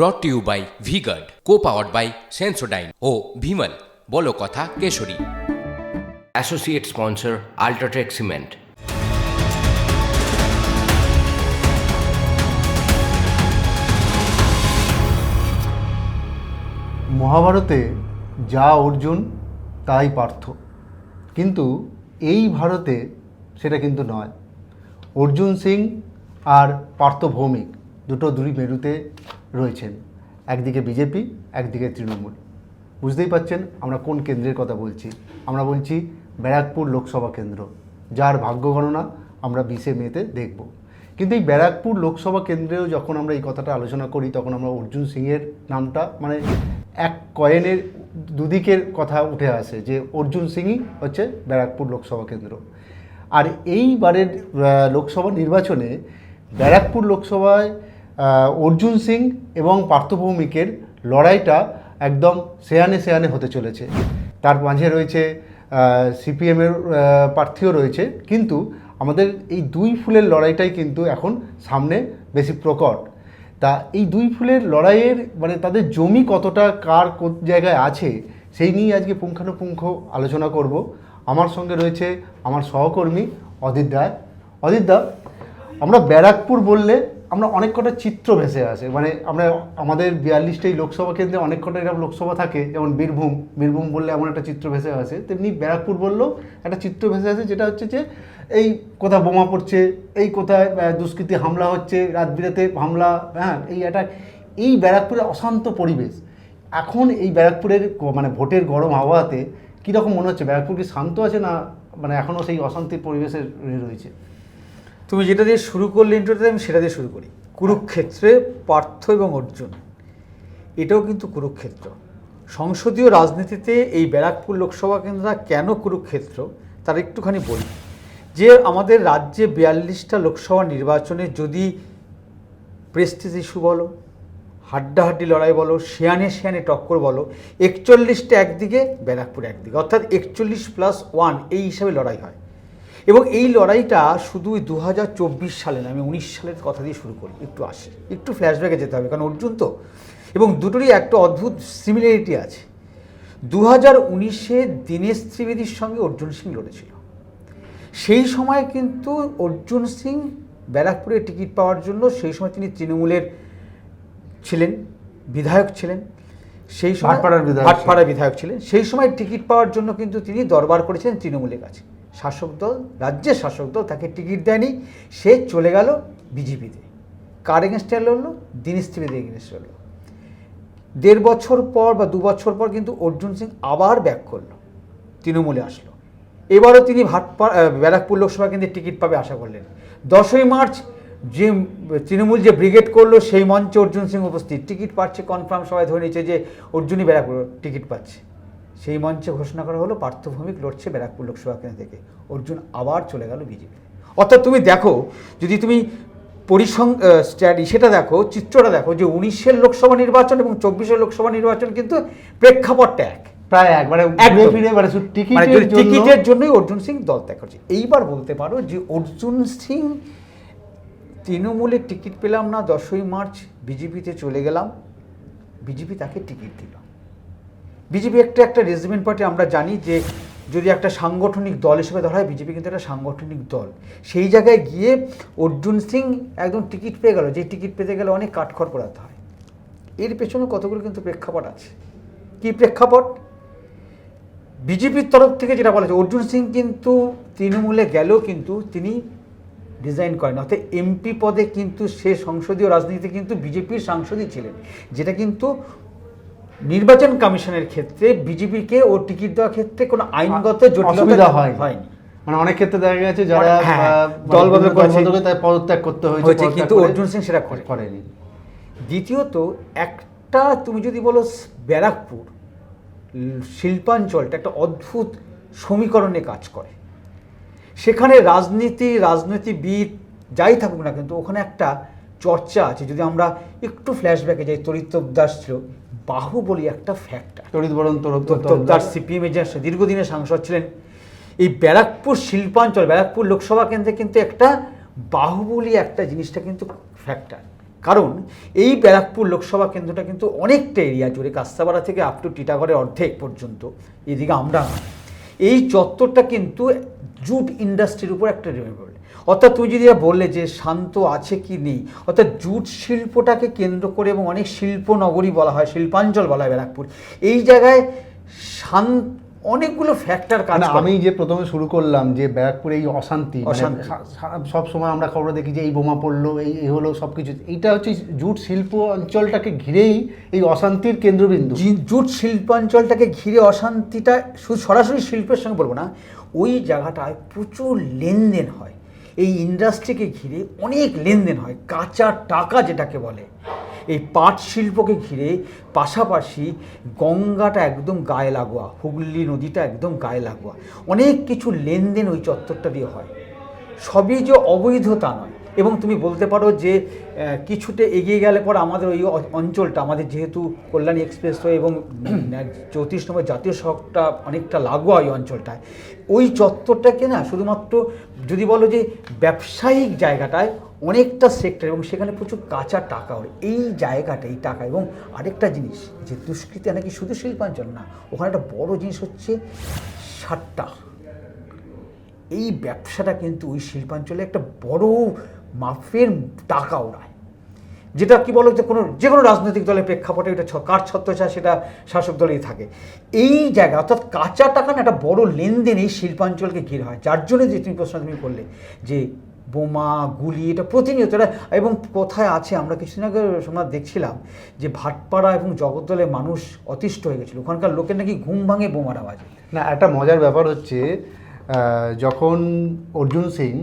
Brought to you by Vguard co powered by Sensodyne ও ভিমল বলো কথা Kesari. Associate sponsor UltraTech cement মহাভারতে যা অর্জুন তাই পার্থ। কিন্তু এই ভারতে সেটা কিন্তু নয়। অর্জুন সিং আর পার্থ ভৌমিক দুটো দুই মেরুতে রয়েছেন। একদিকে বিজেপি, একদিকে তৃণমূল। বুঝতেই পাচ্ছেন আমরা কোন কেন্দ্রের কথা বলছি। আমরা বলছি ব্যারাকপুর লোকসভা কেন্দ্র। যার ভাগ্য গণনা আমরা বিশে মেতে দেখব। কিন্তু এই ব্যারাকপুর লোকসভা কেন্দ্রেও যখন আমরা এই কথাটা আলোচনা করি, তখন আমরা অর্জুন সিংয়ের নামটা মানে এক কয়েনের দুদিকের কথা উঠে আসে যে অর্জুন সিংই হচ্ছে ব্যারাকপুর লোকসভা কেন্দ্র। আর এইবারের লোকসভা নির্বাচনে ব্যারাকপুর লোকসভায় অর্জুন সিং এবং পার্থভৌমিকের লড়াইটা একদম সেয়ানে সেয়ানে হতে চলেছে। তার মাঝে রয়েছে সিপিএমের প্রার্থীও রয়েছে। কিন্তু আমাদের এই দুই ফুলের লড়াইটাই কিন্তু এখন সামনে বেশি প্রকট। তা এই দুই ফুলের লড়াইয়ের মানে তাদের জমি কতটা, কার কোন জায়গায় আছে, সেই নিয়ে আজকে পুঙ্খানুপুঙ্খ আলোচনা করব। আমার সঙ্গে রয়েছে আমার সহকর্মী অদিত রায়। অদিত দা, আমরা ব্যারাকপুর বললে আমরা অনেক কটা চিত্র ভেসে আসে। মানে আমরা আমাদের বিয়াল্লিশটাই লোকসভা কেন্দ্রে অনেক কটা এরকম লোকসভা থাকে, যেমন বীরভূম। বীরভূম বললে এমন একটা চিত্র ভেসে আসে। তেমনি ব্যারাকপুর বললেও একটা চিত্র ভেসে আসে, যেটা হচ্ছে যে এই কোথায় বোমা পড়ছে, এই কোথায় দুষ্কৃতী হামলা হচ্ছে রাত বিরাতে হামলা হ্যাঁ এই একটা, এই ব্যারাকপুরের অশান্ত পরিবেশ। এখন এই ব্যারাকপুরের মানে ভোটের গরম হাওয়াতে কীরকম মনে হচ্ছে? ব্যারাকপুর কি শান্ত আছে না মানে এখনও সেই অশান্তির পরিবেশে রয়েছে? তুমি যেটা দিয়ে শুরু করলে ইন্টারভিউতে আমি সেটা দিয়ে শুরু করি। কুরুক্ষেত্রে পার্থ এবং অর্জুন। এটাও কিন্তু কুরুক্ষেত্র। সংসদীয় রাজনীতিতে এই ব্যারাকপুর লোকসভা কেন্দ্র কেন কুরুক্ষেত্র, তার একটুখানি বলি। যে আমাদের রাজ্যে বিয়াল্লিশটা লোকসভা নির্বাচনে যদি প্রেস্টিজ ইস্যু বলো, হাড্ডাহাড্ডি লড়াই বলো, শিয়ানে শিয়ানে টক্কর বলো, একচল্লিশটা একদিকে, ব্যারাকপুর একদিকে। অর্থাৎ একচল্লিশ প্লাস ওয়ান এই হিসাবে লড়াই হয়। এবং এই লড়াইটা শুধু দু চব্বিশ সালে না আমি উনিশ সালের কথা দিয়ে শুরু করি একটু আসি একটু ফ্ল্যাশব্যাকে যেতে হবে কারণ অর্জুন তো। এবং দুটোরই একটা অদ্ভুত সিমিলারিটি আছে। দু হাজার উনিশে দীনেশ ত্রিবেদীর সঙ্গে অর্জুন সিং লড়েছিল। সেই সময় কিন্তু অর্জুন সিং ব্যারাকপুরে টিকিট পাওয়ার জন্য সেই সময় তিনি তৃণমূলের ছিলেন বিধায়ক ছিলেন সেই সময় ভাটপাড়ার বিধায়ক ছিলেন সেই সময় টিকিট পাওয়ার জন্য কিন্তু তিনি দরবার করেছিলেন তৃণমূলের কাছে। শাসক দল, রাজ্যের শাসক দল তাকে টিকিট দেয়নি। সে চলে গেল বিজেপিতে। কার এগেনস্টে লড়লো? দীনেশ ত্রিবেদী এগেনস্টে লড়লো। দেড় বছর পর বা দু বছর পর কিন্তু অর্জুন সিং আবার ব্যাক করল। তৃণমূলে আসলো। এবারও তিনি ভাটপাড়া ব্যারাকপুর লোকসভা কেন্দ্রে টিকিট পাবে আশা করলেন। দশই মার্চ যে তৃণমূল যে ব্রিগেড করল, সেই মঞ্চে অর্জুন সিং উপস্থিত। টিকিট পাচ্ছে কনফার্ম সবাই ধরে নিচ্ছে যে অর্জুনই ব্যারাকপুর টিকিট পাচ্ছে। সেই মঞ্চে ঘোষণা করা হলো পার্থভৌমিক লড়ছে ব্যারাকপুর লোকসভা কেন্দ্র থেকে। অর্জুন আবার চলে গেল বিজেপি অর্থাৎ তুমি দেখো যদি তুমি পরিসং স্ট্যাডি সেটা দেখো চিত্রটা দেখো যে উনিশের লোকসভা নির্বাচন এবং চব্বিশের লোকসভা নির্বাচন কিন্তু প্রেক্ষাপটটা এক। প্রায় একবারে একদম। ফিরে মানে মানে টিকিটের টিকিটের জন্যই অর্জুন সিং দল ত্যাগ করছে। এইবার বলতে পারো যে অর্জুন সিং তৃণমূলের টিকিট পেলাম না দশই মার্চ বিজেপিতে চলে গেলাম। বিজেপি তাকে টিকিট দিল। বিজেপি একটা একটা রেজিমেন্ট পার্টি আমরা জানি যে যদি একটা সাংগঠনিক দল হিসেবে ধরা হয়, বিজেপি কিন্তু একটা সাংগঠনিক দল। সেই জায়গায় গিয়ে অর্জুন সিং একদম টিকিট পেয়ে গেল, যে টিকিট পেতে গেলে অনেক কাঠখড় পোড়াতে হয়। এর পেছনে কতগুলো কিন্তু প্রেক্ষাপট আছে। কি প্রেক্ষাপট? বিজেপির তরফ থেকে যেটা বলা হয়েছে অর্জুন সিং কিন্তু তৃণমূলে গেলেও কিন্তু তিনি ডিজাইন করেন। অর্থাৎ এমপি পদে কিন্তু সে সংসদীয় রাজনীতিতে কিন্তু বিজেপির সাংসদই ছিলেন, যেটা কিন্তু নির্বাচন কমিশনের ক্ষেত্রে বিজেপিকে ও টিকিট দেওয়ার ক্ষেত্রে কোনো আইনগত জটিলতা অসুবিধা হয়নি মানে অনেক ক্ষেত্রে দেখা গেছে যারা হ্যাঁ, দল বদল করেছে। করে পদত্যাগ করতে হয়েছে কিন্তু অর্জুন সিং সেটা করে। করেনি দ্বিতীয়ত একটা তুমি যদি বলো ব্যারাকপুর শিল্পাঞ্চলটা একটা অদ্ভুত সমীকরণে কাজ করে সেখানে রাজনীতি রাজনীতিবিদ যাই থাকুক না কিন্তু ওখানে একটা চর্চা আছে। যদি আমরা একটু ফ্ল্যাশব্যাকে যাই তরিতব দাস ছিল বাহুবলী একটা ফ্যাক্টর তড়িৎ বরণ তরফ তার সিপিএমের যে দীর্ঘদিনের সাংসদ ছিলেন। এই ব্যারাকপুর শিল্পাঞ্চল ব্যারাকপুর লোকসভা কেন্দ্রে কিন্তু একটা বাহুবলী একটা জিনিসটা কিন্তু ফ্যাক্টর কারণ এই ব্যারাকপুর লোকসভা কেন্দ্রটা কিন্তু অনেকটা এরিয়া জুড়ে কাস্তাবাড়া থেকে আপ টু টিটাগড়ের অর্ধেক পর্যন্ত এদিকে আমরা এই চত্বরটা কিন্তু জুট ইন্ডাস্ট্রির উপর একটা অর্থাৎ তুমি যদি বললে যে শান্ত আছে কি নেই অর্থাৎ জুট শিল্পটাকে কেন্দ্র করে এবং অনেক শিল্প নগরী বলা হয় শিল্পাঞ্চল বলা হয় ব্যারাকপুর এই জায়গায় শান্ত অনেকগুলো ফ্যাক্টর কাজ মানে আমি যে প্রথমে শুরু করলাম যে ব্যারাকপুরে এই অশান্তি অশান্তি। সব সময় আমরা খবর দেখি যে এই বোমা পড়ল এই এই হলো সব কিছু। এইটা হচ্ছে জুট শিল্প অঞ্চলটাকে ঘিরেই এই অশান্তির কেন্দ্রবিন্দু। জুট শিল্পাঞ্চলটাকে ঘিরে অশান্তিটা শুধু সরাসরি শিল্পের সঙ্গে বলব না ওই জায়গাটায় প্রচুর লেনদেন হয়। এই ইন্ডাস্ট্রিকে ঘিরে অনেক লেনদেন হয়, কাঁচা টাকা যেটাকে বলে। এই পাট শিল্পকে ঘিরে পাশাপাশি গঙ্গাটা একদম গায়ে লাগোয়া, হুগলি নদীটা একদম গায়ে লাগোয়া। অনেক কিছু লেনদেন ওই চত্বরটা দিয়ে হয়। সবই যে অবৈধতা নয় এবং তুমি বলতে পারো যে কিছুটা এগিয়ে গেলে পর আমাদের ওই অঞ্চলটা, আমাদের যেহেতু কল্যাণী এক্সপ্রেসওয়ে এবং চৌত্রিশ নম্বর জাতীয় সড়কটা অনেকটা লাগোয়া ওই অঞ্চলটায়, ওই চত্বরটাকে না শুধুমাত্র যদি বলো যে ব্যবসায়িক জায়গাটায় অনেকটা সেক্টর এবং সেখানে প্রচুর কাঁচা টাকা হয় এই জায়গাটা, এই টাকা এবং আরেকটা জিনিস যে দুষ্কৃতি নাকি শুধু শিল্পাঞ্চল না, ওখানে একটা বড় জিনিস হচ্ছে সাট্টা এই ব্যবসাটা কিন্তু ওই শিল্পাঞ্চলে একটা বড় মাফের টাকা ওড়ায়। যেটা কি বলো যে কোনো যে কোনো রাজনৈতিক দলের প্রেক্ষাপটে এটা কার ছত্রছায়া সেটা শাসক দলেই থাকে। এই জায়গা অর্থাৎ কাঁচা টাকা না, একটা বড় লেনদেন এই শিল্পাঞ্চলকে ঘিরে হয়। যার জন্য যে তুমি প্রশ্ন তুমি করলে যে বোমা, গুলি, এটা প্রতিনিয়ত এটা এবং কোথায় আছে? আমরা কিছুদিন আগে সোমনাথ দেখছিলাম যে ভাটপাড়া এবং জগদ্দলে মানুষ অতিষ্ঠ হয়ে গেছিল। ওখানকার লোকের নাকি ঘুম ভাঙে বোমার আওয়াজে। না, একটা মজার ব্যাপার হচ্ছে যখন অর্জুন সিং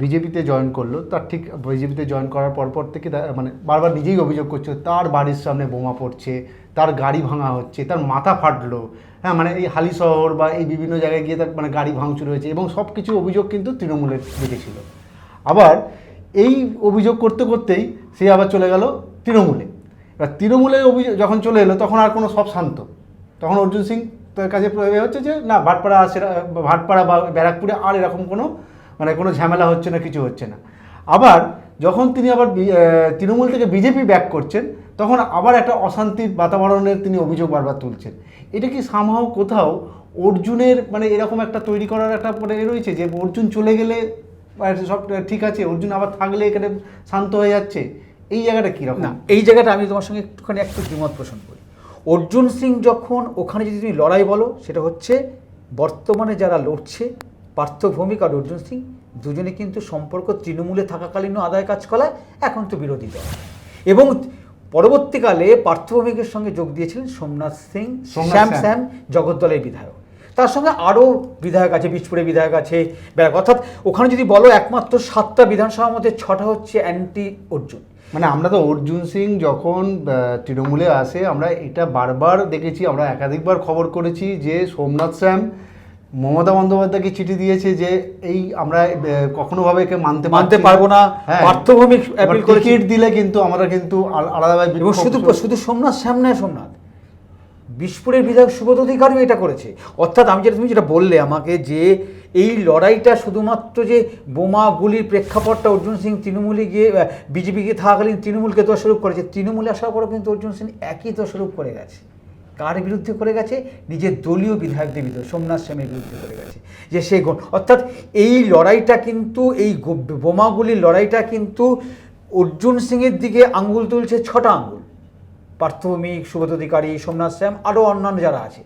বিজেপিতে জয়েন করল। তার ঠিক বিজেপিতে জয়েন করার পরপর থেকে মানে বারবার নিজেই অভিযোগ করছে, তার বাড়ির সামনে বোমা পড়ছে, তার গাড়ি ভাঙা হচ্ছে, তার মাথা ফাটলো। হ্যাঁ মানে এই হালি শহর বা এই বিভিন্ন জায়গায় গিয়ে তার মানে গাড়ি ভাঙচুর হয়েছে এবং সব কিছু অভিযোগ কিন্তু তৃণমূলের দিকে ছিল। আবার এই অভিযোগ করতে করতেই সে আবার চলে গেল তৃণমূলে। এবার তৃণমূলের অভিযোগ যখন চলে এলো, তখন আর কোনো সব শান্ত। তখন অর্জুন সিং তার কাছে হচ্ছে যে, না, ভাটপাড়া ভাটপাড়া বা ব্যারাকপুরে আর এরকম কোনো মানে কোনো ঝামেলা হচ্ছে না, কিছু হচ্ছে না। আবার যখন তিনি আবার তৃণমূল থেকে বিজেপি ব্যাক করছেন, তখন আবার একটা অশান্তির বাতাবরণের তিনি অভিযোগ বারবার তুলছেন। এটা কি সামহাও কোথাও অর্জুনের মানে এরকম একটা তৈরি করার একটা মানে রয়েছে যে অর্জুন চলে গেলে সব ঠিক আছে, অর্জুন আবার থাকলে এখানে শান্ত হয়ে যাচ্ছে? এই জায়গাটা কীরকম না, এই জায়গাটা আমি তোমার সঙ্গে একটুখানি একটু দ্বিমত পোষণ করি। অর্জুন সিং যখন ওখানে যদি তুমি লড়াই বলো, সেটা হচ্ছে বর্তমানে যারা লড়ছে পার্থ ভৌমিক আর অর্জুন সিং দুজনে কিন্তু সম্পর্ক তৃণমূলে থাকাকালীনও আদায় কাজ করায় এখন তো বিরোধী দল। এবং পরবর্তীকালে পার্থ ভৌমিকের সঙ্গে যোগ দিয়েছিলেন সোমনাথ সিং শ্যাম শ্যাম। জগদ্দলের বিধায়ক। তার সঙ্গে আরও বিধায়ক আছে বীজপুরের বিধায়ক আছে ব্যারাক অর্থাৎ ওখানে যদি বলো একমাত্র সাতটা বিধানসভার মধ্যে ছটা হচ্ছে অ্যান্টি অর্জুন। মানে আমরা তো অর্জুন সিং যখন তৃণমূলে আসে আমরা এটা বারবার দেখেছি আমরা একাধিকবার খবর করেছি যে সোমনাথ শ্যাম মমতা বন্দ্যোপাধ্যায়কে চিঠি দিয়েছে যে এই আমরা কখনোভাবে একে মানতে মানতে পারব না। হ্যাঁ। পার্থভৌমিক অ্যাপিল করেছি। টিকিট দিলে কিন্তু আমরা কিন্তু আল- আলাদাভাবে শুধু শুধু সোমনাথ সামনে সোমনাথ। বিশপুরের বিধায়ক সুবোধ অধিকারীও এটা করেছে। অর্থাৎ আমি যেটা তুমি যেটা বললে আমাকে যে এই লড়াইটা শুধুমাত্র যে বোমা গুলির প্রেক্ষাপটটা অর্জুন সিং তৃণমূলে গিয়ে বিজেপিকে থাকাকালীন তৃণমূলকে দোষারোপ করেছে তৃণমূলে আসার পরও কিন্তু অর্জুন সিং একই দোষারোপ করে গেছে। কার বিরুদ্ধে করে গেছে নিজের দলীয় বিধায়কদের বিরুদ্ধে সোমনাথ শ্যামের বিরুদ্ধে করে গেছে যে সে গণ অর্থাৎ এই লড়াইটা কিন্তু এই বোমাগুলির লড়াইটা কিন্তু অর্জুন সিংয়ের দিকে আঙ্গুল তুলছে ছটা আঙ্গুল পার্থভৌমিক সুবোধ অধিকারী সোমনাথ শ্যাম আরও অন্যান্য যারা আছে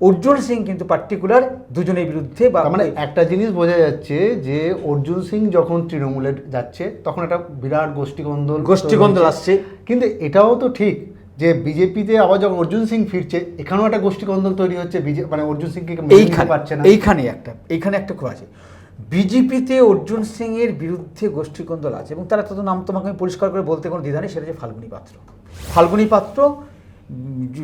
অর্জুন সিং কিন্তু পার্টিকুলার দুজনের বিরুদ্ধে বা মানে একটা জিনিস বোঝা যাচ্ছে যে অর্জুন সিং যখন তৃণমূলে যাচ্ছে তখন একটা বিরাট গোষ্ঠীকন্দল গোষ্ঠীকন্দল তৈরি হয়েছে। আসছে। কিন্তু এটাও তো ঠিক যে বিজেপিতে আবার যখন অর্জুন সিং ফিরছে এখানেও একটা গোষ্ঠীকন্দল তৈরি হচ্ছে মানে অর্জুন সিংকে এইখানে পারছে না। এইখানে একটা এইখানে একটা খুব আছে। বিজেপিতে অর্জুন সিং এর বিরুদ্ধে গোষ্ঠীকন্দল আছে এবং তার তত নাম তোমাকে আমি পরিষ্কার করে বলতে কোনো দ্বিধা নেই সেটা হচ্ছে ফাল্গুনী পাত্র। ফাল্গুনী পাত্র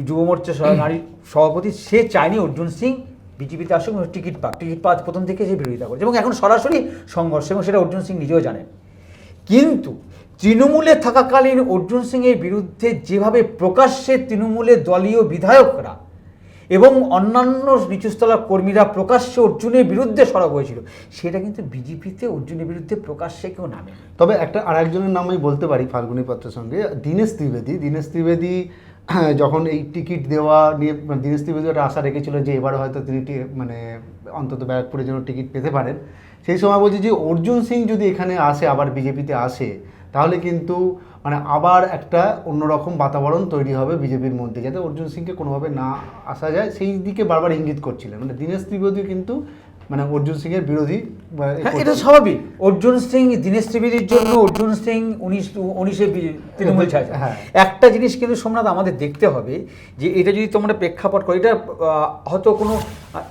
যুব মোর্চা সহ- নারী সভাপতি সে চায়নি অর্জুন সিং বিজেপিতে আসুক টিকিট পাক টিকিট পাওয়া প্রথম থেকে সে বিরোধিতা করেছে এবং এখন সরাসরি সংঘর্ষ এবং সেটা অর্জুন সিং নিজেও জানেন। কিন্তু তৃণমূলে থাকাকালীন অর্জুন সিংয়ের বিরুদ্ধে যেভাবে প্রকাশ্যে তৃণমূলের দলীয় বিধায়করা এবং অন্যান্য নিচুস্তলার কর্মীরা প্রকাশ্যে অর্জুনের বিরুদ্ধে সরব হয়েছিল, সেটা কিন্তু বিজেপিতে অর্জুনের বিরুদ্ধে প্রকাশ্যে কেউ নামে তবে একটা আরেকজনের নাম আমি বলতে পারি ফাল্গুনী পাত্রের সঙ্গে, দীনেশ ত্রিবেদী। দীনেশ ত্রিবেদী, যখন এই টিকিট দেওয়া নিয়ে মানে দীনেশ ত্রিবেদী একটা আশা রেখেছিল যে এবারে হয়তো তিনি মানে অন্তত ব্যারাকপুরের জন্য টিকিট পেতে পারেন। সেই সময় বলছি যে অর্জুন সিং যদি এখানে আসে, আবার বিজেপিতে আসে তাহলে কিন্তু মানে আবার একটা অন্যরকম বাতাবরণ তৈরি হবে বিজেপির মধ্যে, যাতে অর্জুন সিংকে কোনোভাবে না আসা যায়। সেই দিকে বারবার ইঙ্গিত করছিলেন। মানে দীনেশ ত্রিবেদী কিন্তু মানে অর্জুন সিংয়ের বিরোধী হ্যাঁ এটা স্বাভাবিক। অর্জুন সিং দীনেশ ত্রিবেদীর জন্য অর্জুন সিং উনিশ উনিশে তৃণমূল ছাড়ছে হ্যাঁ। একটা জিনিস কিন্তু সোমনাথ আমাদের দেখতে হবে যে এটা যদি তোমরা প্রেক্ষাপট করো এটা হয়তো কোনো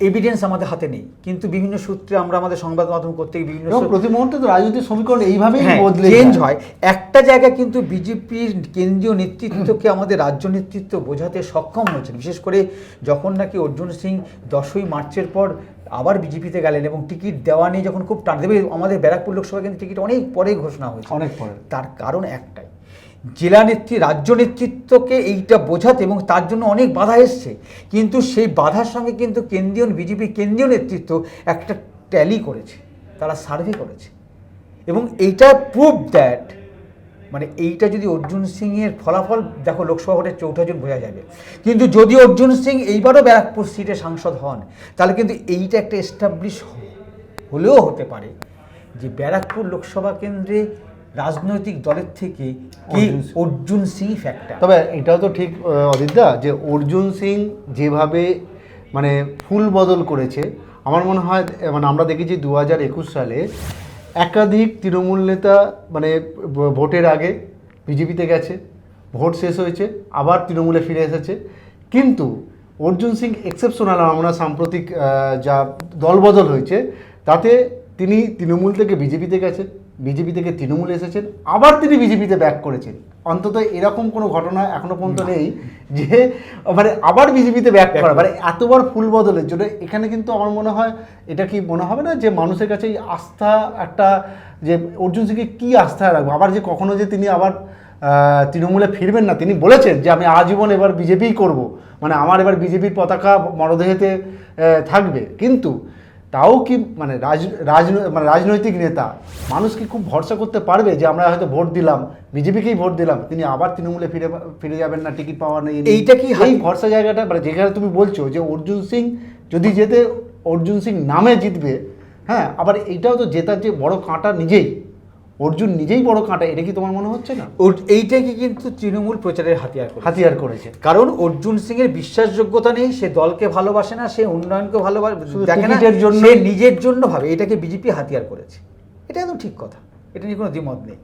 এভিডেন্স আমাদের হাতে নেই। কিন্তু বিভিন্ন সূত্রে আমরা আমাদের সংবাদ মাধ্যম করতে বিভিন্ন প্রতি মুহূর্তে তো রাজনৈতিক সমীকরণ এইভাবেই হ্যাঁ, বদলে চেঞ্জ হয়। একটা জায়গায় কিন্তু বিজেপির কেন্দ্রীয় নেতৃত্বকে আমাদের রাজ্য নেতৃত্ব বোঝাতে সক্ষম হয়েছেন। বিশেষ করে যখন নাকি অর্জুন সিং দশই মার্চের পর আবার বিজেপিতে গেলেন এবং টিকিট দেওয়া নিয়ে যখন খুব টান দেবে আমাদের ব্যারাকপুর লোকসভা কিন্তু টিকিট অনেক পরে ঘোষণা হয়েছে। অনেক পরে। তার কারণ একটাই জেলা নেত্রী রাজ্য নেতৃত্বকে এইটা বোঝাতে এবং তার জন্য অনেক বাধা এসছে। কিন্তু সেই বাধার সঙ্গে কিন্তু কেন্দ্রীয় বিজেপি কেন্দ্রীয় নেতৃত্ব একটা ট্যালি করেছে তারা সার্ভে করেছে। এবং এইটা প্রুভ দ্যাট মানে এইটা যদি অর্জুন সিংয়ের ফলাফল দেখো লোকসভা ভোটের চৌঠা জুন বোঝা যাবে কিন্তু যদি অর্জুন সিং এইবারও ব্যারাকপুর সিটে সাংসদ হন তাহলে কিন্তু এইটা একটা এস্টাবলিশ হলেও হতে পারে যে ব্যারাকপুর লোকসভা কেন্দ্রে রাজনৈতিক দলের থেকে কি অর্জুন সিং। ফ্যাক্টর তবে এটাও তো ঠিক অদিতদা যে অর্জুন সিং যেভাবে মানে ফুল বদল করেছে আমার মনে হয় মানে আমরা দেখেছি দু হাজার একুশ সালে একাধিক তৃণমূল নেতা মানে ভোটের আগে বিজেপিতে গেছে, ভোট শেষ হয়েছে, আবার তৃণমূলে ফিরে এসেছে। কিন্তু অর্জুন সিং এক্সেপশনাল আমরা সাম্প্রতিক যা দলবদল হয়েছে, তাতে তিনি তৃণমূল থেকে বিজেপিতে গেছেন, বিজেপি থেকে তৃণমূলে এসেছেন, আবার তিনি বিজেপিতে ব্যাক করেছেন। অন্তত এরকম কোনো ঘটনা এখনও পর্যন্ত নেই যে মানে আবার বিজেপিতে ব্যাক করা। মানে এতবার ফুল বদলের জন্য এখানে কিন্তু আমার মনে হয় এটা কি মনে হবে না যে মানুষের কাছে এই আস্থা একটা যে অর্জুন সিংকে কী আস্থা রাখব? আবার যে কখনো যে তিনি আবার তৃণমূলে ফিরবেন না। তিনি বলেছেন যে আমি আজীবন এবার বিজেপিই করব। মানে আমার এবার বিজেপির পতাকা মরদেহেতে থাকবে। কিন্তু তাও কি মানে রাজ রাজনৈ- মানে রাজনৈতিক নেতা মানুষ কি খুব ভরসা করতে পারবে যে আমরা হয়তো ভোট দিলাম বিজেপিকেই ভোট দিলাম তিনি আবার তৃণমূলে ফিরে ফিরে যাবেন না টিকিট পাওয়া নেই এইটা কি এই ভরসা জায়গাটা মানে যেখানে তুমি বলছো যে অর্জুন সিং যদি যেতে অর্জুন সিং নামে জিতবে হ্যাঁ আবার এইটাও তো জেতার যে বড় কাঁটা নিজেই। অর্জুন নিজেই বড় কাঁটা এটা কি তোমার মনে হচ্ছে না? এইটাকে কিন্তু তৃণমূল প্রচারের হাতিয়ার হাতিয়ার করেছে। কারণ অর্জুন সিং এর বিশ্বাসযোগ্যতা নেই সে দলকে ভালোবাসে না সে উন্নয়নকে ভালোবাসে শুধু দেখে না জন্য- নিজের জন্য ভাবে এটাকে বিজেপি হাতিয়ার করেছে। এটা একদম ঠিক কথা এটা নিয়ে কোনো দ্বিমত নেই।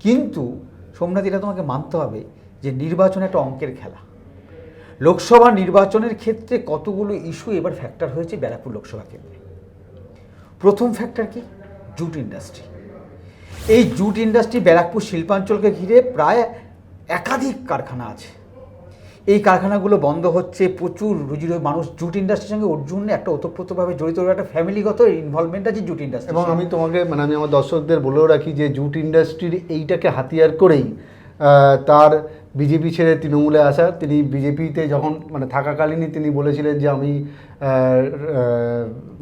কিন্তু সোমনাথ এটা তোমাকে মানতে হবে যে নির্বাচন একটা অঙ্কের খেলা। লোকসভা নির্বাচনের ক্ষেত্রে কতগুলো ইস্যু এবার ফ্যাক্টর হয়েছে ব্যারাকপুর লোকসভা কেন্দ্রে। প্রথম ফ্যাক্টর কি? জুট ইন্ডাস্ট্রি এই জুট ইন্ডাস্ট্রি ব্যারাকপুর শিল্পাঞ্চলকে ঘিরে প্রায় একাধিক কারখানা আছে। এই কারখানাগুলো বন্ধ হচ্ছে প্রচুর রুজি মানুষ জুট ইন্ডাস্ট্রির সঙ্গে ওর জন্য একটা ওতপ্রোতভাবে জড়িত একটা ফ্যামিলিগত ইনভলভমেন্ট আছে জুট ইন্ডাস্ট্রি এবং আমি তোমাকে মানে আমি আমার দর্শকদের বলেও রাখি যে জুট ইন্ডাস্ট্রির এইটাকে হাতিয়ার করেই তার বিজেপি ছেড়ে তৃণমূলে আসা। তিনি বিজেপিতে যখন মানে থাকাকালীনই তিনি বলেছিলেন যে আমি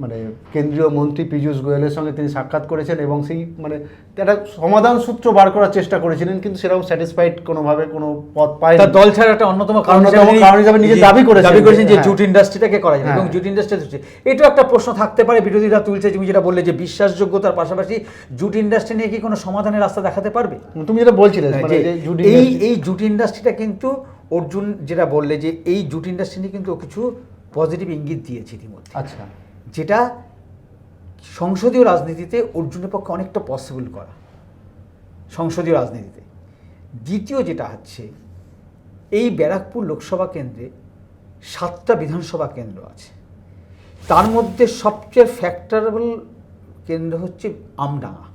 মানে কেন্দ্রীয় মন্ত্রী পীযূষ গোয়েলের সঙ্গে তিনি সাক্ষাৎ করেছেন এবং সেই মানে একটা সমাধান সূত্র বার করার চেষ্টা করেছিলেন কিন্তু সেরকম স্যাটিসফাইড কোনোভাবে কোনো পথ পায় তার দল ছাড়া একটা অন্যতম কারণ হিসেবে নিজে দাবি করেছেন দাবি করেছেন যে হ্যাঁ। জুট ইন্ডাস্ট্রিটাকে করা যায় হ্যাঁ। এবং জুট ইন্ডাস্ট্রি হচ্ছে এটাও একটা প্রশ্ন থাকতে পারে বিরোধীরা তুলছে তুমি যেটা বললে যে বিশ্বাসযোগ্যতার পাশাপাশি জুট ইন্ডাস্ট্রি নিয়ে কি কোনো সমাধানের রাস্তা দেখাতে পারবে তুমি যেটা বলছিলে মানে যে যে এই এই জুট ইন্ডাস্ট্রিটা কিন্তু অর্জুন যেটা বললে যে এই জুট ইন্ডাস্ট্রি নিয়ে কিন্তু কিছু পজিটিভ ইঙ্গিত দিয়েছে ইতিমধ্যে। আচ্ছা। যেটা সংসদীয় রাজনীতিতে অর্জুনের পক্ষে অনেকটা পসিবল করা। সংসদীয় রাজনীতিতে। দ্বিতীয় যেটা হচ্ছে এই ব্যারাকপুর লোকসভা কেন্দ্রে সাতটা বিধানসভা কেন্দ্র আছে। তার মধ্যে সবচেয়ে ফ্যাক্টরেবল কেন্দ্র হচ্ছে আমডাঙ্গা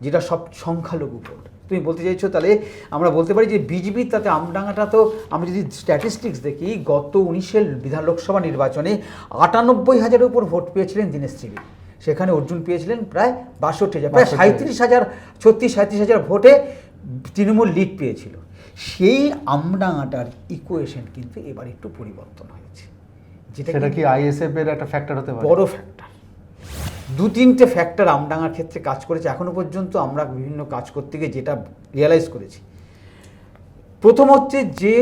যেটা সব সংখ্যালঘু ভোট। তুমি বলতে চাইছো তাহলে আমরা বলতে পারি যে বিজেপি তাতে আমডাঙ্গাটা তো আমি যদি স্ট্যাটিস্টিক্স দেখি গত উনিশের বিধান লোকসভা নির্বাচনে আটানব্বই হাজারের উপর ভোট পেয়েছিলেন দীনেশ ত্রিবেদী সেখানে অর্জুন পেয়েছিলেন প্রায় বাষট্টি হাজার প্রায় 62 সাঁত্রিশ হাজার ছত্রিশ সাঁত্রিশ হাজার ভোটে তৃণমূল লিড পেয়েছিল। সেই আমডাঙ্গাটার ইকুয়েশন কিন্তু এবার একটু পরিবর্তন হয়েছে। যেটা কি কি আইএসএফ এর একটা ফ্যাক্টর হতে পারে? বড় ফ্যাক্টর দু তিনটে ফ্যাক্টর আমডাঙ্গার ক্ষেত্রে কাজ করেছে এখনও পর্যন্ত আমরা বিভিন্ন কাজ করতে গিয়ে যেটা রিয়েলাইজ করেছি প্রথম হচ্ছে যে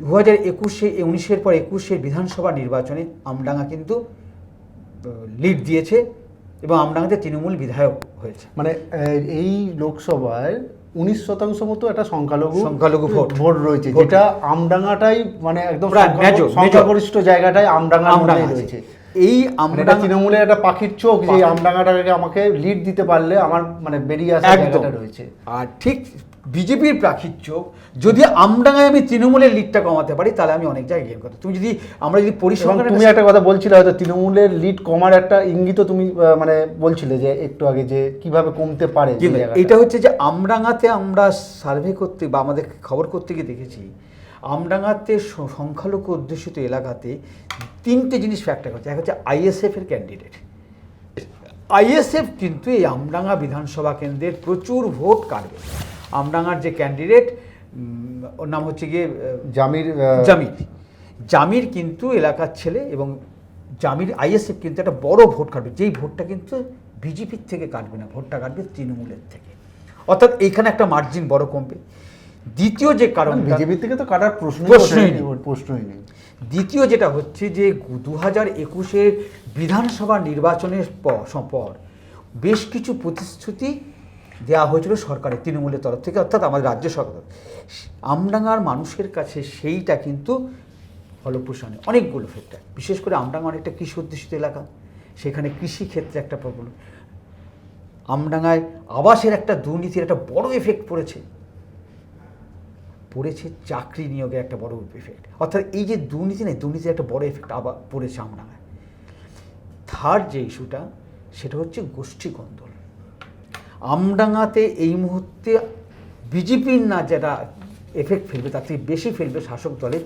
দু হাজার একুশে উনিশের পর একুশের বিধানসভা নির্বাচনে আমডাঙ্গা কিন্তু লিড দিয়েছে এবং আমডাঙ্গাতে তৃণমূল বিধায়ক হয়েছে মানে এই লোকসভায় উনিশ শতাংশ মতো একটা সংখ্যালঘু সংখ্যালঘু ভোট। ভোট রয়েছে যেটা আমডাঙ্গাটাই মানে একদম। সংখ্যাগরিষ্ঠ জায়গাটায় আমডাঙ্গা আমডাঙ্গা রয়েছে। এই মানে আমডাঙ্গা তৃণমূলের একটা পাখির চোখ যে আমডাঙ্গাটাকে আমাকে লিড দিতে পারলে আমার মানে বেরিয়ে আসা জায়গাটা রয়েছে আর ঠিক বিজেপির প্রাখীর চোখ যদি আমডাঙ্গায় আমি তৃণমূলের লিডটা কমাতে পারি তাহলে আমি অনেক জায়গায় গেম করতে তুমি যদি আমরা যদি পরিসংখ্যান তুমি একটা কথা বলছিলে হয়তো তৃণমূলের লিড কমার একটা ইঙ্গিত তুমি মানে বলছিলে যে একটু আগে যে কীভাবে কমতে পারে। এটা হচ্ছে যে আমডাঙ্গাতে আমরা সার্ভে করতে বা আমাদের খবর করতে গিয়ে দেখেছি আমডাঙ্গাতে স- সংখ্যালঘু অধ্যুষিত এলাকাতে তিনটে জিনিস ফ্যাক্টর হচ্ছে এক হচ্ছে আইএসএফ এর ক্যান্ডিডেট আইএসএফ কিন্তু এই আমডাঙ্গা বিধানসভা কেন্দ্রের প্রচুর ভোট কাটবে আমডাঙ্গার যে ক্যান্ডিডেট ওর নাম হচ্ছে গিয়ে জামির জামির। জামির কিন্তু এলাকার ছেলে এবং জামির আইএসএফ কিন্তু একটা বড় ভোট কাটবে যেই ভোটটা কিন্তু বিজেপির থেকে কাটবে না ভোটটা কাটবে তৃণমূলের থেকে। অর্থাৎ এইখানে একটা মার্জিন বড় কমবে। দ্বিতীয় যে কারণ বিজেপি থেকে তো কাটার প্রশ্নই প্রশ্নই নেই। প্রশ্নই নেই। দ্বিতীয় যেটা হচ্ছে যে দু হাজার একুশের বিধানসভা নির্বাচনের পর বেশ কিছু প্রতিশ্রুতি দেওয়া হয়েছিল সরকারের তৃণমূলের তরফ থেকে অর্থাৎ আমাদের রাজ্য সরকার। আমডাঙ্গার মানুষের কাছে সেইটা কিন্তু ফলপ্রসূ হয়নি। অনেকগুলো ফ্যাক্টর। বিশেষ করে আমডাঙ্গা অনেকটা কৃষি অধ্যুষিত এলাকা। সেখানে কৃষি ক্ষেত্রে একটা প্রবলেম আমডাঙ্গায় আবাসের একটা দুর্নীতির একটা বড় এফেক্ট পড়েছে। পড়েছে চাকরি নিয়োগের একটা বড় এফেক্ট অর্থাৎ এই যে দুর্নীতি নেই, দুর্নীতির একটা বড় এফেক্ট আবার পড়েছে আমরা থার্ড যে ইস্যুটা সেটা হচ্ছে গোষ্ঠী কন্দল। আমডাঙ্গাতে এই মুহূর্তে বিজেপির না যেটা এফেক্ট ফেলবে, তার থেকে বেশি ফেলবে শাসক দলের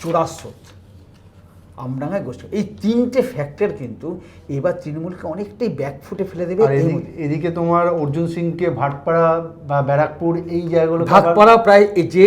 চোরাস্রোত। আমডাঙ্গায় গোষ্ঠী। এই তিনটে ফ্যাক্টর কিন্তু এবার তৃণমূলকে অনেকটাই ব্যাকফুটে ফেলে দেবে এদিকে- তোমার অর্জুন সিংকে ভাটপাড়া বা ব্যারাকপুর এই জায়গাগুলো ভাটপাড়া প্রায় এই যে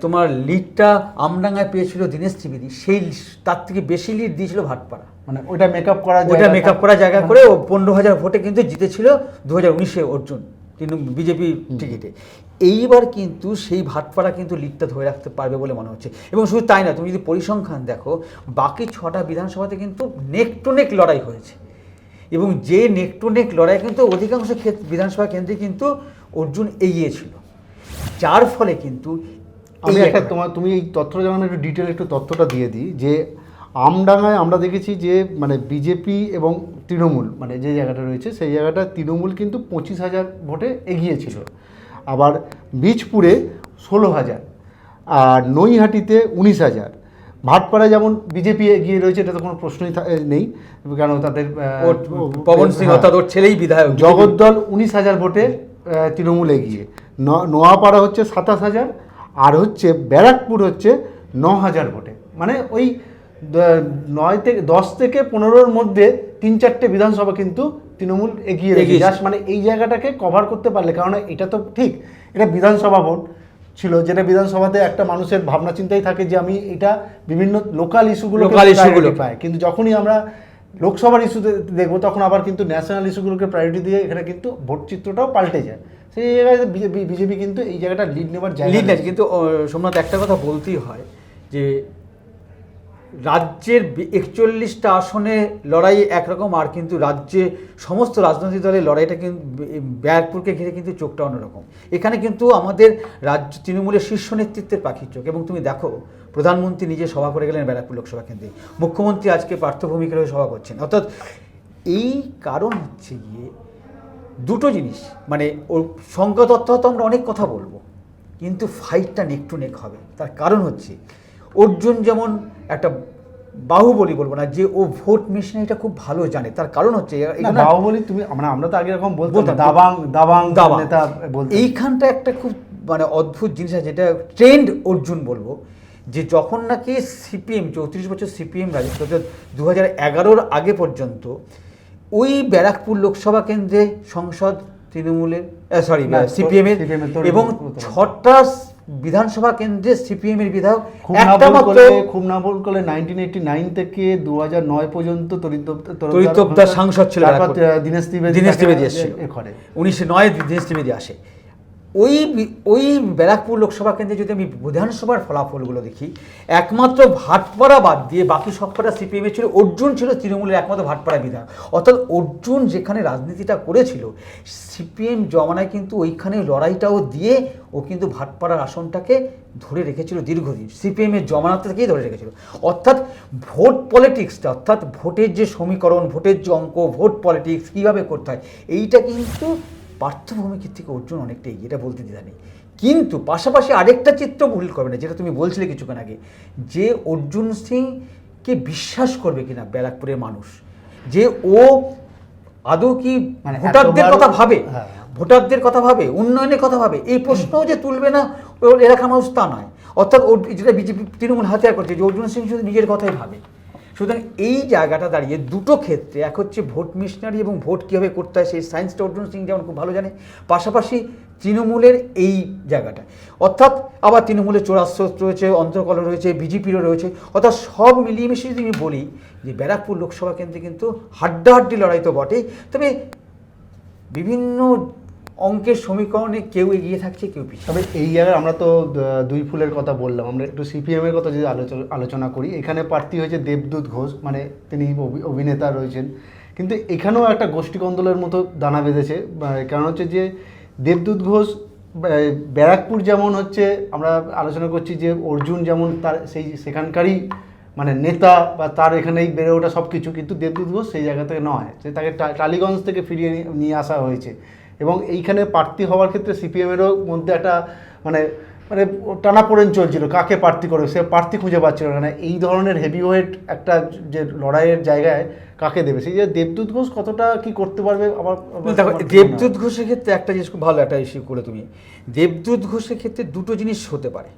তোমার লিডটা আমডাঙ্গায় পেয়েছিল দীনেশ ত্রিবেদী। সেই তার থেকে বেশি লিড দিয়েছিল ভাটপাড়া। মানে ওটা মেকআপ করা ওটা মেকআপ করা জায়গা করে ও পনেরো হাজার ভোটে কিন্তু জিতেছিল দু হাজার উনিশে অর্জুন। কিন্তু বিজেপি টিকিটে এইবার কিন্তু সেই ভাটপাড়া কিন্তু লিডটা ধরে রাখতে পারবে বলে মনে হচ্ছে। এবং শুধু তাই না তুমি যদি পরিসংখ্যান দেখো বাকি ছটা বিধানসভাতে কিন্তু নেক টু নেক লড়াই হয়েছে। এবং যে নেক টু নেক লড়াই কিন্তু অধিকাংশ ক্ষেত্রে বিধানসভা কেন্দ্রে কিন্তু অর্জুন এগিয়ে ছিল। যার ফলে কিন্তু আমি একটা একটা- তোমার তুমি এই তথ্য যেমন একটু ডিটেল একটু তথ্যটা দিয়ে দিই যে আমডাঙ্গায় আমরা দেখেছি যে মানে বিজেপি এবং তৃণমূল মানে যে জায়গাটা রয়েছে সেই জায়গাটা তৃণমূল কিন্তু পঁচিশ হাজার ভোটে এগিয়েছিল। আবার বীজপুরে ষোলো হাজার আর নৈহাটিতে উনিশ হাজার। ভাটপাড়ায় যেমন বিজেপি এগিয়ে রয়েছে এটা তো কোনো প্রশ্নই নেই কেন তাদের পবন সিং হ্যাঁ। অর্থাৎ ওর ছেলেই বিধায়ক। জগদ্দল উনিশ হাজার ভোটে তৃণমূল এগিয়ে। ন- নোয়াপাড়া হচ্ছে সাতাশ হাজার আর হচ্ছে ব্যারাকপুর হচ্ছে ন হাজার ভোটে। মানে ওই নয় থেকে দশ থেকে পনেরোর মধ্যে তিন চারটে বিধানসভা কিন্তু তৃণমূল এগিয়ে রেখে মানে এই জায়গাটাকে কভার করতে পারলে কারণ এটা তো ঠিক এটা বিধানসভা ভোট ছিল যেটা বিধানসভাতে একটা মানুষের ভাবনা চিন্তাই থাকে যে আমি এটা বিভিন্ন লোকাল ইস্যুগুলো। পায় কিন্তু যখনই আমরা লোকসভার ইস্যুতে দেখব তখন আবার কিন্তু ন্যাশনাল ইস্যুগুলোকে প্রায়োরিটি দিয়ে এখানে কিন্তু ভোট চিত্রটাও পাল্টে যায়। সেই জায়গায় বিজেপি কিন্তু এই জায়গাটা লিড নেবার জায়গা লিড কিন্তু সোমনাথ একটা কথা বলতেই হয় যে রাজ্যের একচল্লিশটা আসনে লড়াই একরকম, আর কিন্তু রাজ্যে সমস্ত রাজনৈতিক দলের লড়াইটা কিন্তু ব্যারাকপুরকে ঘিরে কিন্তু চোখটা অন্যরকম। এখানে কিন্তু আমাদের রাজ্য তৃণমূলের শীর্ষ নেতৃত্বের পাখির চোখ। এবং তুমি দেখো, প্রধানমন্ত্রী নিজে সভা করে গেলেন ব্যারাকপুর লোকসভা কেন্দ্রে। মুখ্যমন্ত্রী আজকে পার্থভূমিকের হয়ে সভা করছেন। অর্থাৎ এই কারণ হচ্ছে গিয়ে দুটো জিনিস। মানে ওর সংখ্যা তত্ত্ব হয়তো আমরা অনেক কথা বলব, কিন্তু ফাইটটা নেক টু নেক হবে। তার কারণ হচ্ছে অর্জুন যেমন একটা বাহুবলী বলব না যে ও ভোট মেশিনে এটা খুব ভালো জানে। তার কারণ হচ্ছে বাহুবলী তুমি আমরা আমরা তো আগে এরকম বলতাম। দাবাং দাবাং দাবা। নেতা এইখানটা একটা খুব মানে অদ্ভুত জিনিস আছে যেটা ট্রেন্ড অর্জুন বলব যে যখন নাকি সিপিএম চৌত্রিশ বছর সিপিএম রাজত্ব দু হাজার এগারোর আগে পর্যন্ত ওই ব্যারাকপুর লোকসভা কেন্দ্রে সংসদ তৃণমূলের সরি না, সিপিএম এর CPM এর তো এবং ছটা বিধানসভা কেন্দ্রে সিপিএম এর বিধায়ক খুব একটা মাত্র খুব না ভুল করলে নাইনটিন এইটি নাইন থেকে দু হাজার নয় পর্যন্ত তরিত তরিত সাংসদ ছিল দীনেশ ত্রিবেদী দীনেশ ত্রিবেদী এ- এসেছিল উনিশশো নয় দীনেশ ত্রিবেদী আসে। ওই ওই ব্যারাকপুর লোকসভা কেন্দ্রে যদি আমি বিধানসভার ফলাফলগুলো দেখি, একমাত্র ভাটপাড়া বাদ দিয়ে বাকি সবকটা সিপিএম ছিল, অর্জুন ছিল তৃণমূলের একমাত্র ভাটপাড়া বিধায়ক। অর্থাৎ অর্জুন যেখানে রাজনীতিটা করেছিল, সিপিএম জমানায় কিন্তু ওইখানে লড়াইটাও দিয়ে ও কিন্তু ভাটপাড়ার আসনটাকে ধরে রেখেছিল দীর্ঘদিন। সিপিএম এর জমানাত থেকেই ধরে রেখেছিল। অর্থাৎ ভোট পলিটিক্সটা অর্থাৎ ভোটের যে সমীকরণ, ভোটের যে অঙ্ক, ভোট পলিটিক্স কীভাবে করতে হয়, এইটা কিন্তু পার্থভূমিকের থেকে অর্জুন অনেকটা এগিয়ে এটা বলতে দ্বিধা নেই। কিন্তু পাশাপাশি আরেকটা চিত্র ভুল করবে না যেটা তুমি বলছিলে কিছুক্ষণ আগে যে অর্জুন সিংকে বিশ্বাস করবে কিনা ব্যারাকপুরের মানুষ যে ও আদৌ কি মানে ভোটারদের কথা ভাবে হ্যাঁ। ভোটারদের কথা ভাবে উন্নয়নের কথা ভাবে এই প্রশ্নও যে তুলবে না ওর এলাকার মানুষ তা নয়। অর্থাৎ যেটা বিজেপি তৃণমূল হাতিয়ার করছে যে অর্জুন সিং শুধু নিজের কথাই ভাবে। সুতরাং এই জায়গাটা দাঁড়িয়ে দুটো ক্ষেত্রে, এক হচ্ছে ভোট মিশনারি এবং ভোট কীভাবে করতে হয়, সেই সায়েন্সটা অর্জুন সিং যেমন খুব ভালো জানে, পাশাপাশি তৃণমূলের এই জায়গাটা। অর্থাৎ আবার তৃণমূলের চোরাস্রোত রয়েছে, অন্তর্কল রয়েছে বিজেপিরও রয়েছে, অর্থাৎ সব মিলিয়ে মিশিয়ে যদি আমি বলি যে ব্যারাকপুর লোকসভা কেন্দ্রে কিন্তু হাড্ডাহাড্ডি লড়াই তো বটেই, তবে বিভিন্ন অঙ্কের সমীকরণে কেউ এগিয়ে থাকছে কেউ পিছিয়ে তবে এই জায়গায় আমরা তো দুই ফুলের কথা বললাম। আমরা একটু সিপিএম এর কথা যদি আলোচনা আলোচনা করি এখানে প্রার্থী হয়েছে দেবদূত ঘোষ মানে তিনি অভি- অভিনেতা রয়েছেন। কিন্তু এখানেও একটা গোষ্ঠী কন্দলের মতো দানা বেঁধেছে। কারণ হচ্ছে যে দেবদূত ঘোষ ব্যারাকপুর যেমন হচ্ছে আমরা আলোচনা করছি যে অর্জুন যেমন তার সেই সেখানকারই মানে নেতা বা তার এখানেই বেড়ে ওঠা সব কিছু কিন্তু দেবদূত ঘোষ সেই জায়গা থেকে নয়। সে তাকে টালিগঞ্জ থেকে ফিরিয়ে নিয়ে আসা হয়েছে। এবং এইখানে প্রার্থী হওয়ার ক্ষেত্রে সিপিএমেরও মধ্যে একটা মানে মানে টানাপোড়েন চলছিল কাকে প্রার্থী করবে? সে প্রার্থী খুঁজে পাচ্ছিল না। মানে এই ধরনের হেভিওয়েট একটা যে লড়াইয়ের জায়গায় কাকে দেবে? সেই যে দেবদূত ঘোষ কতটা কি করতে পারবে আবার দেখো? দেবদূত ঘোষের ক্ষেত্রে একটা জিনিস খুব ভালো একটা ইস্যু করে তুমি। দেবদূত ঘোষের ক্ষেত্রে দুটো জিনিস হতে পারে।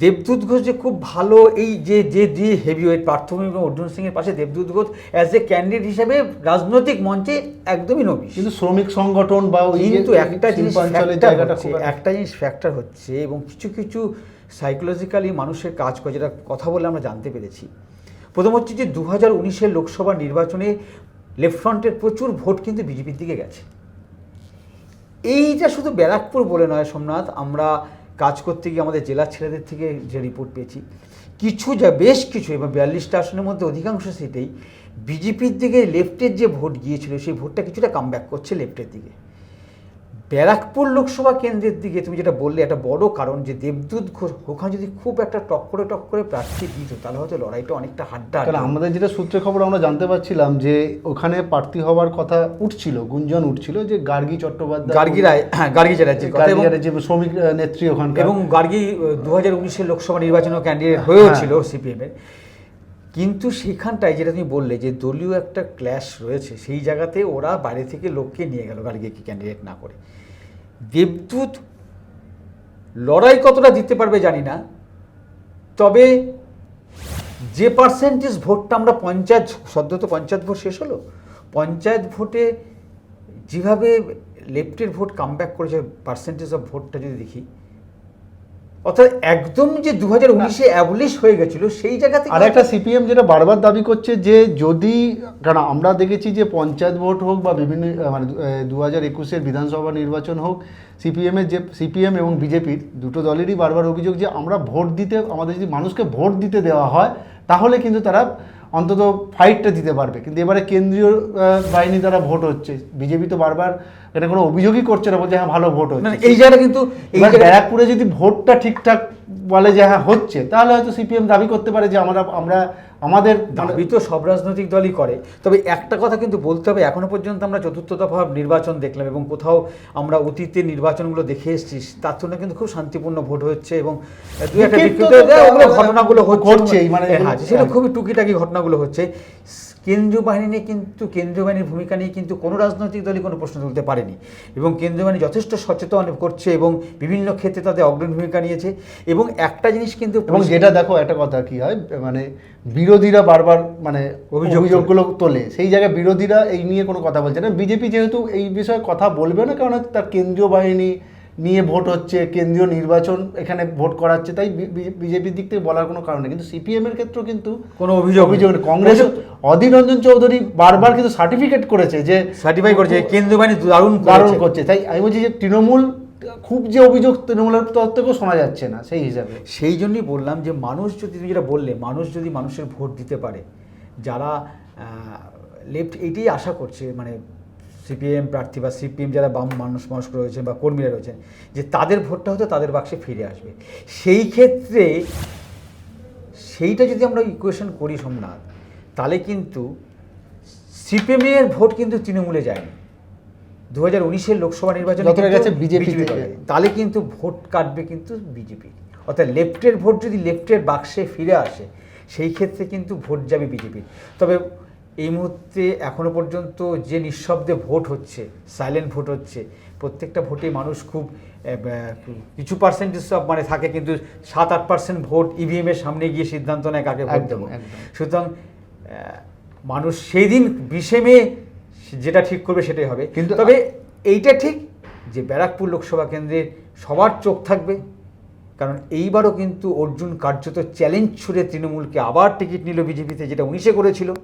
দেবদূত ঘোষ যে খুব ভালো এই যে যে যে হেভিওয়েট প্রার্থমিক এবং অর্জুন সিংয়ের পাশে দেবদূত ঘোষ অ্যাজ এ ক্যান্ডিডেট হিসেবে রাজনৈতিক মঞ্চে একদমই নবী কিন্তু শ্রমিক সংগঠন বা কিন্তু একটা জিনিস একটা জিনিস ফ্যাক্টর হচ্ছে এবং কিছু কিছু সাইকোলজিক্যালি মানুষের কাজ করে যেটা কথা বলে আমরা জানতে পেরেছি। প্রথম হচ্ছে যে দু হাজার উনিশের লোকসভা নির্বাচনে লেফট ফ্রন্টের প্রচুর ভোট কিন্তু বিজেপির দিকে গেছে। এইটা শুধু ব্যারাকপুর বলে নয় সোমনাথ আমরা কাজ করতে গিয়ে আমাদের জেলার ছেলেদের থেকে যে রিপোর্ট পেয়েছি, কিছু যা বেশ কিছু এবং বিয়াল্লিশটা আসনের মধ্যে অধিকাংশ সিটেই বিজেপির দিকে লেফটের যে ভোট গিয়েছিল, সেই ভোটটা কিছুটা কামব্যাক করছে লেফটের দিকে। ব্যারাকপুর লোকসভা কেন্দ্রের দিকে তুমি যেটা বললে একটা বড় কারণ যে দেবদূত ঘোষ ওখানে যদি খুব একটা টক্করে টক্করে প্রার্থী দিত তাহলে হয়তো লড়াইটা অনেকটা হাড্ডা কারণ আমাদের যেটা সূত্রে খবর আমরা জানতে পারছিলাম যে ওখানে প্রার্থী হওয়ার কথা উঠছিল গুঞ্জন উঠছিল যে গার্গী চট্টোপাধ্যায় গার্গী রায় হ্যাঁ গার্গী গার্গী যে শ্রমিক নেত্রী ওখানকার। এবং গার্গী দু হাজার উনিশের লোকসভা নির্বাচনেও ক্যান্ডিডেট হয়েও হ্যাঁ। ছিল সিপিএমের কিন্তু সেখানটায় যেটা তুমি বললে যে দলীয় একটা ক্ল্যাশ রয়েছে সেই জায়গাতে ওরা বাইরে থেকে লোককে নিয়ে গেল গার্গীকে ক্যান্ডিডেট না করে। দেবদূত লড়াই কতটা দিতে পারবে জানি না। তবে যে পার্সেন্টেজ ভোটটা আমরা পঞ্চায়েত, সদ্য তো পঞ্চায়েত ভোট শেষ হলো, পঞ্চায়েত ভোটে যেভাবে লেফটের ভোট কামব্যাক করেছে পার্সেন্টেজ অফ ভোটটা যদি দেখি অর্থাৎ একদম যে দু হাজার উনিশে অ্যাবলিশ হয়ে গেছিল সেই জায়গা থেকে আর একটা সিপিএম যেটা বারবার দাবি করছে যে যদি কারণ আমরা দেখেছি যে পঞ্চায়েত ভোট হোক বা বিভিন্ন মানে দু হাজার একুশের বিধানসভা নির্বাচন হোক সিপিএমের যে সিপিএম এবং বিজেপির দুটো দলেরই বারবার অভিযোগ যে আমরা ভোট দিতে আমাদের যদি মানুষকে ভোট দিতে দেওয়া হয় তাহলে কিন্তু তারা অন্তত ফাইটটা দিতে পারবে। কিন্তু এবারে কেন্দ্রীয় বাহিনী দ্বারা ভোট হচ্ছে। বিজেপি তো বারবার এটা কোনো অভিযোগই করছে না বলছে হ্যাঁ ভালো ভোট হচ্ছে। এই জায়গাটা কিন্তু ব্যারাকপুরে যদি ভোটটা ঠিকঠাক বলে যে হ্যাঁ হচ্ছে তাহলে হয়তো সিপিএম দাবি করতে পারে যে আমরা আমরা আমাদের দাবি তো সব রাজনৈতিক দলই করে। তবে একটা কথা কিন্তু বলতে হবে এখনও পর্যন্ত আমরা চতুর্থ দফা নির্বাচন দেখলাম এবং কোথাও আমরা অতীতের নির্বাচনগুলো দেখে এসেছি তার জন্য কিন্তু খুব শান্তিপূর্ণ ভোট হচ্ছে এবং দু একটা আহ, ঘটনাগুলো ঘটছেই, মানে হ্যাঁ, সেটা খুবই টুকিটাকি ঘটনাগুলো হচ্ছে। কেন্দ্রীয় বাহিনী নিয়ে কিন্তু কেন্দ্রীয় বাহিনীর ভূমিকা নিয়ে কিন্তু কোনো রাজনৈতিক দলই কোনো প্রশ্ন তুলতে পারেনি। এবং কেন্দ্রীয় বাহিনী যথেষ্ট সচেতন করছে এবং বিভিন্ন ক্ষেত্রে তাদের অগ্রণী ভূমিকা নিয়েছে। এবং একটা জিনিস কিন্তু এবং যেটা দেখো একটা কথা কি হয় মানে বিরোধীরা বারবার মানে অভিযোগ অভিযোগগুলো তোলে। সেই জায়গায় বিরোধীরা এই নিয়ে কোনো কথা বলছে না। বিজেপি যেহেতু এই বিষয়ে কথা বলবে না কারণ তার কেন্দ্রীয় বাহিনী নিয়ে ভোট হচ্ছে কেন্দ্রীয় নির্বাচন এখানে ভোট করাচ্ছে তাই বিজেপির দিক থেকে বলার কোনো কারণ নেই। কিন্তু সিপিএম এর ক্ষেত্রেও কিন্তু কোনো অভিযোগ অভিযোগ নেই। কংগ্রেস অধীর রঞ্জন চৌধুরী বারবার কিন্তু সার্টিফিকেট করেছে যে সার্টিফাই করছে কেন্দ্রীয় বাহিনী দারুণ দারুণ করছে। তাই আমি বলছি যে তৃণমূল খুব যে অভিযোগ তৃণমূলের তরফ থেকেও শোনা যাচ্ছে না সেই হিসাবে। সেই জন্যই বললাম যে মানুষ যদি তুমি যেটা বললে মানুষ যদি মানুষের ভোট দিতে পারে যারা লেফট এইটাই আশা করছে মানে সিপিএম প্রার্থী বা সিপিএম যারা বাম মানুষ মানুষ রয়েছেন বা কর্মীরা রয়েছেন যে তাদের ভোটটা হয়তো তাদের বাক্সে ফিরে আসবে সেই ক্ষেত্রে সেইটা যদি আমরা ইকুয়েশন করি সোমনাথ তাহলে কিন্তু সিপিএমের ভোট কিন্তু তৃণমূলে যায়নি দু হাজার উনিশের লোকসভা নির্বাচনে গেছে। করে। তাহলে কিন্তু ভোট কাটবে কিন্তু বিজেপি অর্থাৎ লেফটের ভোট যদি লেফটের বাক্সে ফিরে আসে সেই ক্ষেত্রে কিন্তু ভোট যাবে বিজেপির তবে এই মুহূর্তে এখনও পর্যন্ত যে নিঃশব্দে ভোট হচ্ছে সাইলেন্ট ভোট হচ্ছে প্রত্যেকটা ভোটে মানুষ খুব কিছু পার্সেন্টেজ সব মানে থাকে কিন্তু সাত আট পার্সেন্ট ভোট ইভিএম এর সামনে গিয়ে সিদ্ধান্ত নেয় কাকে ভোট দেবো। সুতরাং মানুষ সেই দিন বিশে মে যেটা ঠিক করবে সেটাই হবে। কিন্তু- তবে এইটা ঠিক যে ব্যারাকপুর লোকসভা কেন্দ্রে সবার চোখ থাকবে কারণ এইবারও কিন্তু অর্জুন কার্যত চ্যালেঞ্জ ছুড়ে তৃণমূলকে আবার টিকিট নিল বিজেপিতে যেটা উনিশে করেছিল।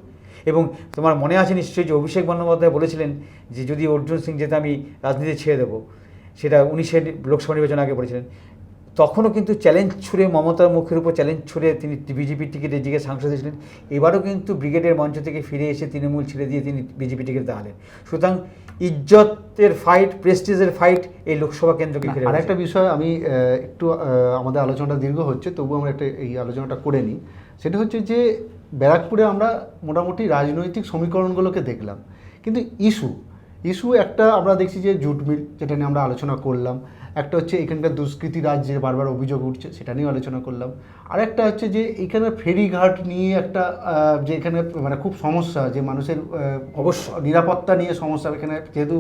এবং তোমার মনে আছে নিশ্চয়ই যে অভিষেক বন্দ্যোপাধ্যায় বলেছিলেন যে যদি অর্জুন সিং যেতে আমি রাজনীতি ছেড়ে দেবো? সেটা উনিশের লোকসভা নির্বাচন আগে বলেছিলেন। তখনও কিন্তু চ্যালেঞ্জ ছুড়ে মমতার মুখের উপর চ্যালেঞ্জ ছুড়ে তিনি বিজেপির টিকিটে জিগে সাংসদ ছিলেন। এবারও কিন্তু ব্রিগেডের মঞ্চ থেকে ফিরে এসে তৃণমূল ছেড়ে দিয়ে তিনি বিজেপি টিকিট দাঁড়ালেন। সুতরাং ইজ্জতের ফাইট প্রেস্টিজের ফাইট এই লোকসভা কেন্দ্রকে ঘিরে আর একটা বিষয় আমি একটু আমাদের আলোচনাটা দীর্ঘ হচ্ছে তবু আমরা একটা এই আলোচনাটা করে নিই। সেটা হচ্ছে যে ব্যারাকপুরে আমরা মোটামুটি রাজনৈতিক সমীকরণগুলোকে দেখলাম। কিন্তু ইস্যু ইস্যু একটা আমরা দেখছি যে জুট মিল যেটা নিয়ে আমরা আলোচনা করলাম। একটা হচ্ছে এখানকার দুষ্কৃতি রাজ্যের বারবার অভিযোগ উঠছে সেটা নিয়ে আলোচনা করলাম। আর একটা হচ্ছে যে এখানে ফেরিঘাট নিয়ে একটা যে এখানে মানে খুব সমস্যা যে মানুষের অবশ্য নিরাপত্তা নিয়ে সমস্যা। এখানে যেহেতু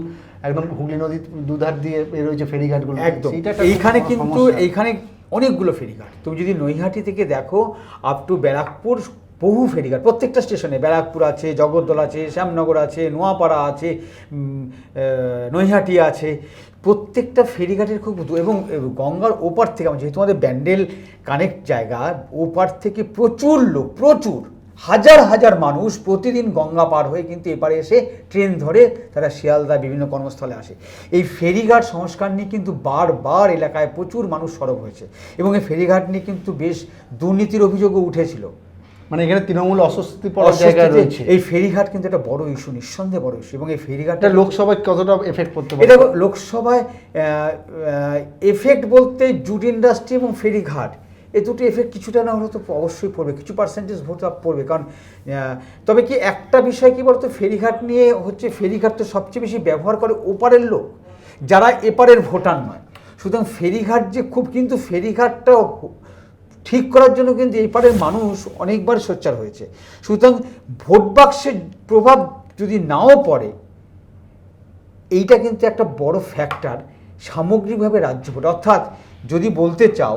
একদম হুগলি নদীর দুধার দিয়ে বেরোয় যে ফেরিঘাটগুলো একদম। এইখানে কিন্তু এইখানে অনেকগুলো ফেরিঘাট। তুমি যদি নৈহাটি থেকে দেখো আপ টু ব্যারাকপুর বহু ফেরিঘাট, প্রত্যেকটা স্টেশনে, ব্যারাকপুর আছে, জগদ্দল আছে, শ্যামনগর আছে, নোয়াপাড়া আছে নৈহাটি আছে। প্রত্যেকটা ফেরিঘাটের খুব এবং গঙ্গার ওপার থেকে আমার যেহেতু আমাদের ব্যান্ডেল কানেক্ট জায়গা, ওপার থেকে প্রচুর লোক, প্রচুর, হাজার হাজার মানুষ প্রতিদিন গঙ্গা পার হয়ে কিন্তু এপারে এসে ট্রেন ধরে তারা শিয়ালদা বিভিন্ন কর্মস্থলে আসে। এই ফেরিঘাট সংস্কার নিয়ে কিন্তু বারবার এলাকায় প্রচুর মানুষ সরব হয়েছে এবং এই ফেরিঘাট নিয়ে কিন্তু বেশ দুর্নীতির অভিযোগও উঠেছিল। মানে এখানে তৃণমূল অস্বস্তি পড়ার রয়েছে। এই ফেরিঘাট কিন্তু একটা বড় ইস্যু নিঃসন্দেহে বড় ইস্যু এবং এই ফেরিঘাটটা লোকসভায় কতটা এফেক্ট করতে পারে? এটা লোকসভায় এফেক্ট বলতে জুট ইন্ডাস্ট্রি এবং ফেরিঘাট এ দুটো এফেক্ট কিছুটা না হলে তো অবশ্যই পড়বে কিছু পার্সেন্টেজ ভোট পড়বে। কারণ তবে কি একটা বিষয় কি বলতো ফেরিঘাট নিয়ে হচ্ছে ফেরিঘাট তো সবচেয়ে বেশি ব্যবহার করে ওপারের লোক যারা এপারের ভোটার নয়। সুতরাং ফেরিঘাট যে খুব কিন্তু ফেরিঘাটটা ঠিক করার জন্য কিন্তু এই পারের মানুষ অনেকবার সোচ্চার হয়েছে। সুতরাং ভোট বাক্সের প্রভাব যদি নাও পড়ে, এইটা কিন্তু একটা বড় ফ্যাক্টর সামগ্রিকভাবে রাজ্য ভোট। অর্থাৎ যদি বলতে চাও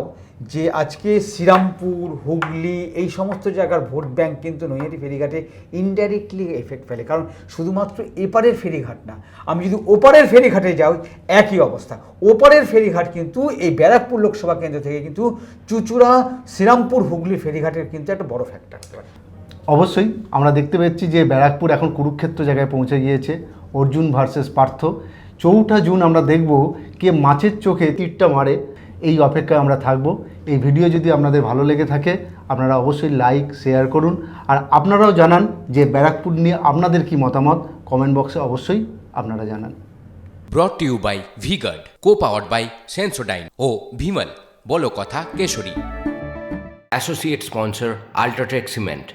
যে আজকে শ্রীরামপুর, হুগলি এই সমস্ত জায়গার ভোট ব্যাংক কিন্তু নৈহাটি, ফেরিঘাটে ইনডাইরেক্টলি এফেক্ট ফেলে। কারণ শুধুমাত্র এপারের ফেরিঘাট না, আমি যদি ওপারের ফেরিঘাটে যাই, একই অবস্থা। ওপারের ফেরিঘাট কিন্তু এই ব্যারাকপুর লোকসভা কেন্দ্র থেকে কিন্তু চুচুড়া, শ্রীরামপুর, হুগলি ফেরিঘাটের কিন্তু একটা বড় ফ্যাক্টর অবশ্যই, আমরা দেখতে পাচ্ছি যে ব্যারাকপুর এখন কুরুক্ষেত্র জায়গায় পৌঁছে গিয়েছে, অর্জুন ভার্সেস পার্থ। চৌঠা জুন আমরা দেখব কে মাছের চোখে তীরটা মারে, এই অপেক্ষায় আমরা থাকব। এই ভিডিও যদি আপনাদের ভালো লেগে থাকে আপনারা অবশ্যই লাইক শেয়ার করুন। আর আপনারাও জানান যে ব্যারাকপুর নিয়ে আপনাদের কি মতামত। কমেন্ট বক্সে অবশ্যই আপনারা জানান। Brought to you by Vguard co powered by Sensodyne ও ভিমল বলো কথা Kesari. Associate sponsor UltraTech cement